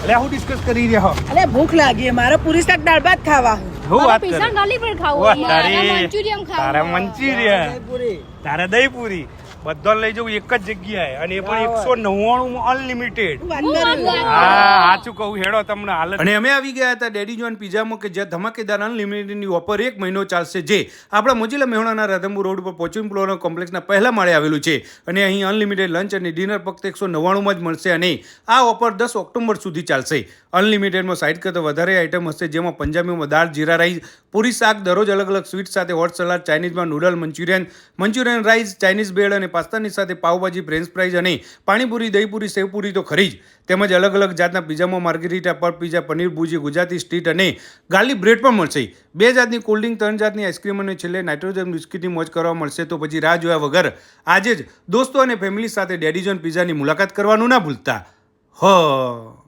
એટલે હું ડિસ્કસ કરી રહ્યો અરે ભૂખ લાગી મારે પૂરી શાક દાળ ભાત ખાવા હું. વાત પિઝા કરું? ગાલી પર ખાવું મારે મંચુરિયન ખાવું તારે. મંચુરિયન. તારે દહીં પૂરી. બધો લઈ જવું એક જ જગ્યાએ. અને એ પણ એકસો નવ્વાણું અનલિમિટેડ. હા સાચું કહું હેડો તમને હાલ અને અમે આવી ગયા હતા ડેડી જોન પિઝામાં કે જ્યાં ધમાકેદાર અનલિમિટેડની ઓફર એક મહિનો ચાલશે જે આપણા મોજીલા મેહોણાના રાધનપુર રોડ પર પોચિંગ ફ્લોર કોમ્પ્લેક્સના પહેલા માળે આવેલું છે. અને અહીં અનલિમિટેડ લંચ અને ડિનર ફક્ત એકસો નવ્વાણુંમાં જ મળશે અને આ ઓફર દસ ઓક્ટોબર સુધી ચાલશે. અનલિમિટેડમાં સાઈડ કરતાં વધારે આઇટમ હશે જેમાં પંજાબીમાં દાળ જીરા રાઈસ પૂરી શાક દરરોજ અલગ અલગ સ્વીટ સાથે hot salad ચાઇનીઝમાં noodle manchurian manchurian rice Chinese bed અને પાસ્તાની સાથે પાવભાજી ફ્રેન્ચ ફ્રાઈઝ અને પાણીપુરી, દહીપુરી, સેવપુરી તો ખરી જ. તેમજ અલગ અલગ જાતના પિઝામાં માર્ગરીટા, પર પીઝા, પનીર, ભુજી, ગુજરાતી સ્ટ્રીટ અને ગાર્લિક બ્રેડ પણ મળશે. બે જાતની કોલ્ડ ડ્રિંક ત્રણ જાતની આઈસ્ક્રીમ અને છેલ્લે નાઇટ્રોજન બિસ્કીટની મોજ કરવા મળશે તો પછી રાહ જોયા વગર આજે જ દોસ્તો અને ફેમિલી સાથે ડેડી પીઝાની પિઝાની મુલાકાત કરવાનું ના ભૂલતા. હ.